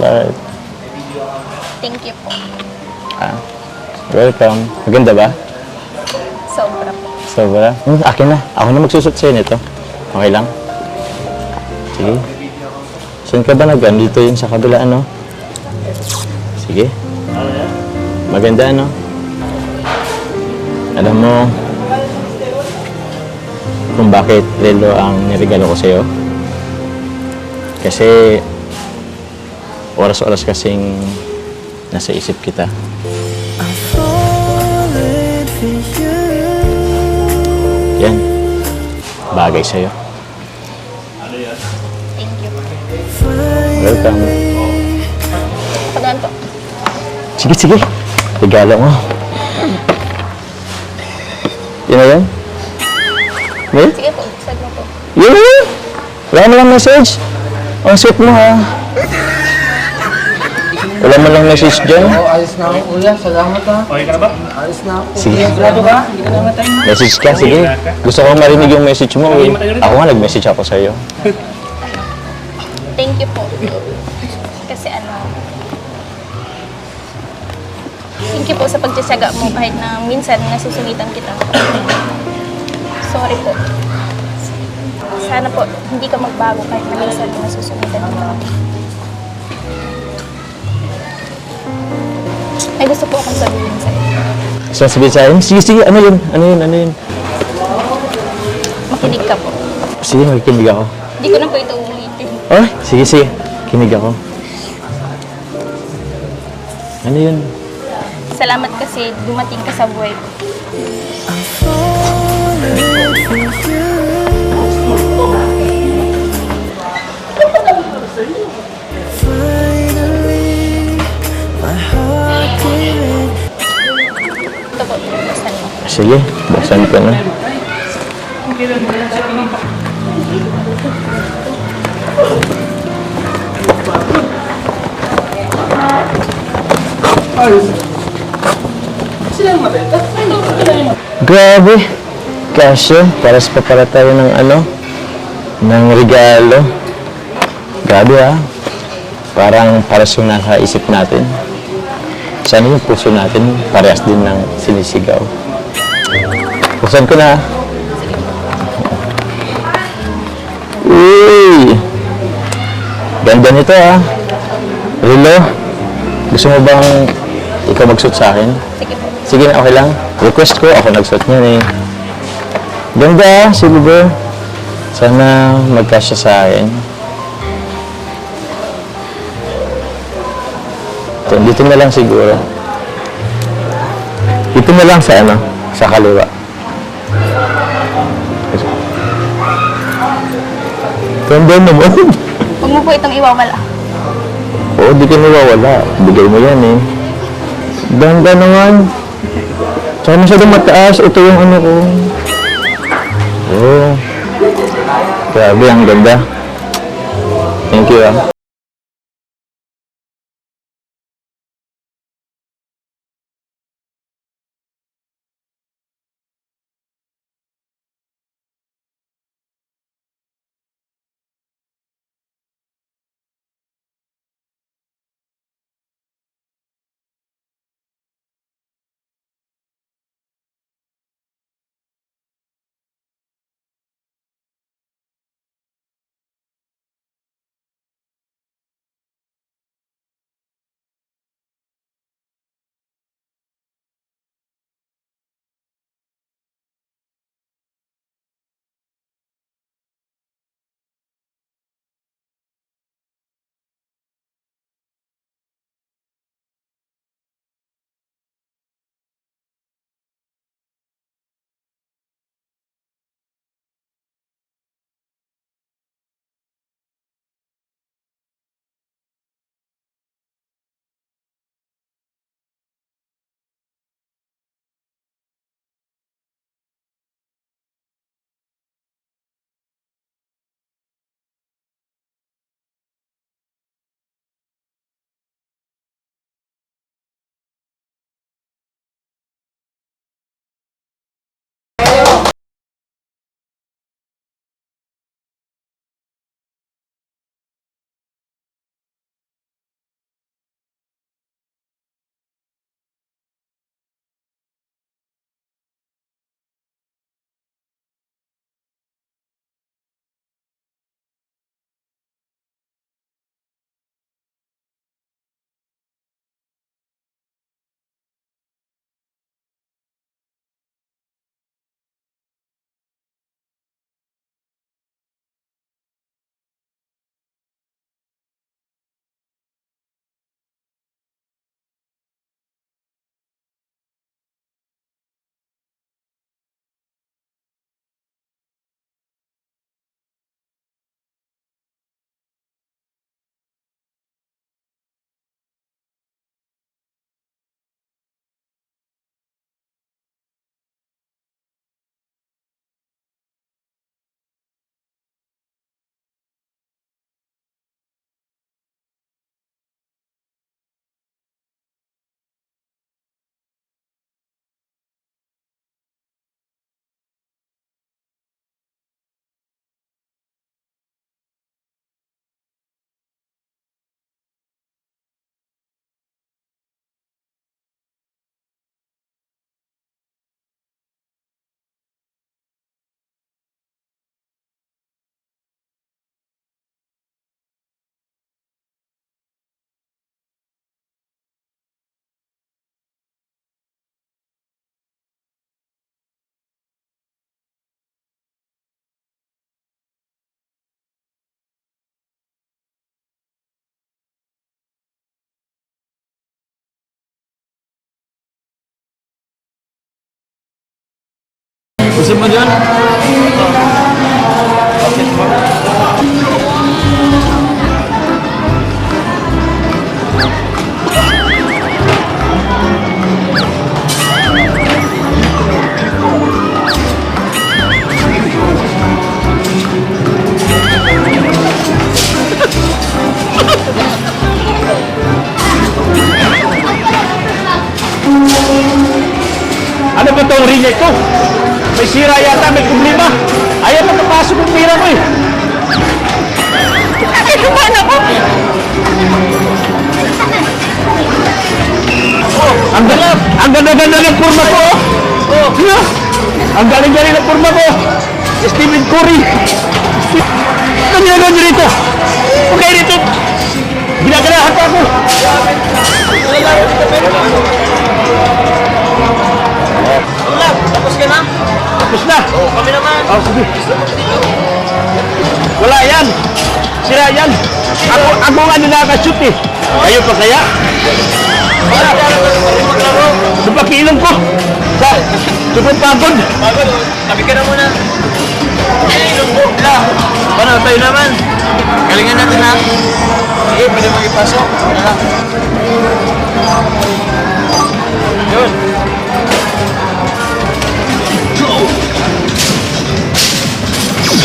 Bakit? Thank you po. Ah, welcome. Maganda ba? Sobra po. Sobra? Hmm, akin na. Ako na magsusot sa'yo nito. Okay lang? Sige. Saan ka ba nag Dito yun sa kabila, ano? Sige. Maganda, ano? Alam mo, kung bakit relo ang niregalo ko sa'yo? Kasi, oras-oras kasing nasa isip kita. Yan. Bagay sa'yo. Thank you. Welcome. Padaan po. Sige, sige. Regalo mo. Yun na yan? May? Sige po, sag mo po. Yun na yan. Wala mo lang message. Ang sweet mo ha. Wala mo lang message dyan. Oh, ayos na ako, kuya. Salamat ha. Okay ka na ba? Ayos na ako. Sige. Grado ka? Hindi ka namatay. Message ka, sige. Gusto ko marinig yung message mo. Eh. Ako nga nag-message ako sa'yo. Thank you po. Kasi ano, thank you po sa pagtsatsaga mo kahit na minsan nasusungitan kita. Sorry po. Sana po, hindi ka magbago kahit na minsan nasusungitan kita. Ay, gusto po akong sabihin sa'yo. So, sabihin sa'yo, sige, sige, ano yun? Ano yun? Ano yun? Makinig ka po. Sige, makikinig ako. Hindi ko na po ito uulitin. Oh, sige, sige. Kinig ako. Ano yun? Salamat kasi dumating ka sa buhay ko. Ito Sige, buksan ko na. Grabe. Kasyo, paras pa para tayo ng ano, ng regalo. Grabe ah. Parang paras yung nasa isip natin. Sana yung puso natin parehas din ng sinisigaw. Buksan ko na. Uy! Ganda nito ah. Rilo, gusto mo bang ikaw magsuot sa akin? Sige po. Sige okay lang. Request ko, ako nagsuot niyan eh. Ganda ah, silver. Sana magkasya sa akin. Ito, dito na lang siguro. Dito na lang sa ano, sa kaliwa. Ganda naman. Huwag mo po itong iwawala. Oo, di ka nawawala. Bigay mo yan eh. Ganda naman. Tsaka masyadong mataas. Ito yung ano ko. Oo. Grabe, ang ganda. Thank you ah. Mandando. Ang galing-galing ng kurma ko. Stephen Curry. Ano ginagawa niyo rito? Okay rito. Ginaganahan pa ako. Tapos ka na? Tapos na. Oh. Wala yan. Sira yan. Ako, ako nga eh. Kayo pa kaya? Wala, ko. Sa, super pagod. Bago, tabi ka na muna. Eh, lumbo. La, paano tayo naman? Galingan natin ha. Sige, pwede mo ipasok. Wala. Yun.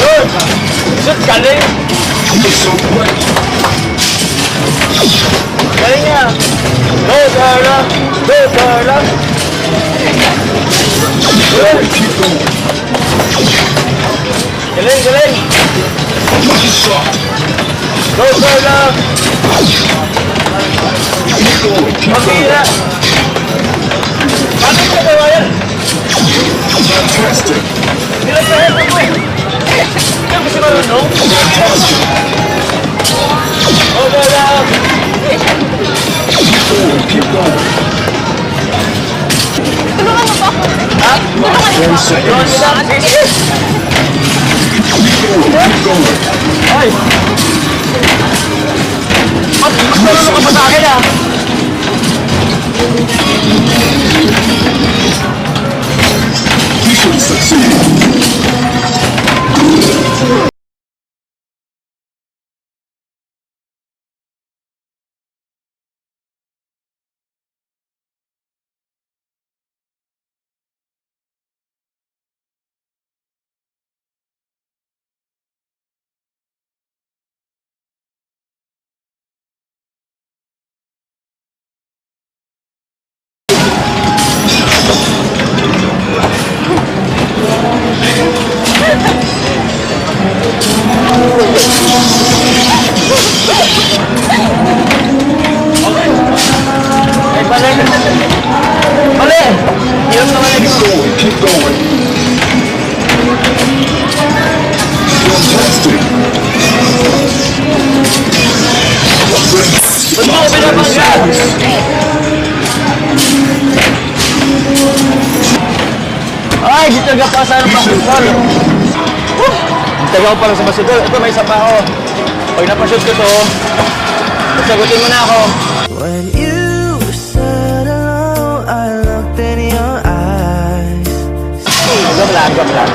Yun! Shoot, galing! Galing niya! Go, Darla! Go, Darla! Galing, galing! Go, Darla! Pagkira! Paano ko ba yan? Ilan 10 seconds. Keep going. Ay! Ba't gusto na naman sa akin ah? Mission succeed. Talaga pa sa ng basketball. Woo! Di talaga pa lang sa basketball. Ito, may isa pa ako. Pag napashoot ko to, sagutin mo na ako. When you said hello, I looked in your eyes. Gam lang, gam lang.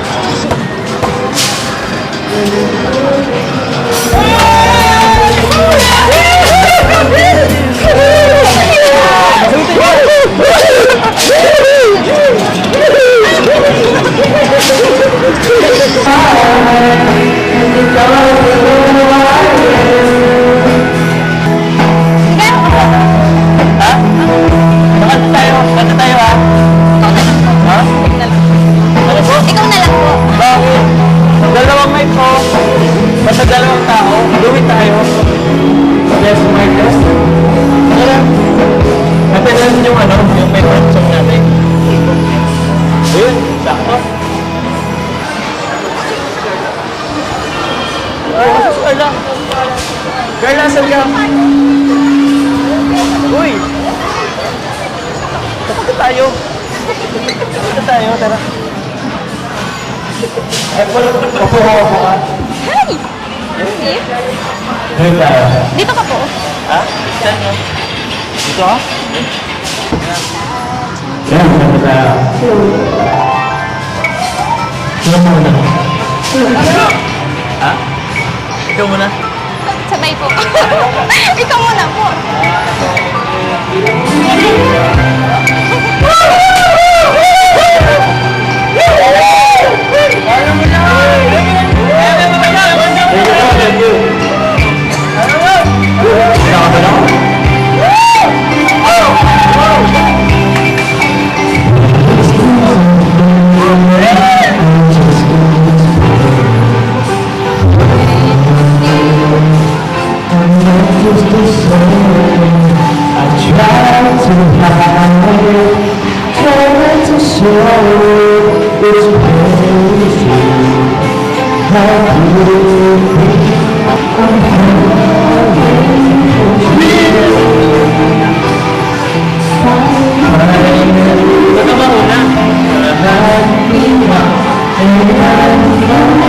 Kanta Carla. Carla, saan ka? Uy! Kapag tayo. Kapag tayo, tara. Eh, wala ko ko ka. Hi! Hindi. Ngayon tayo. Dito ka po. Ha? Saan yun? Dito ka? Yan, ganda tayo. Ikaw muna. Ha? Ikaw muna? Sabay po. Ikaw muna po. Ikaw Ikaw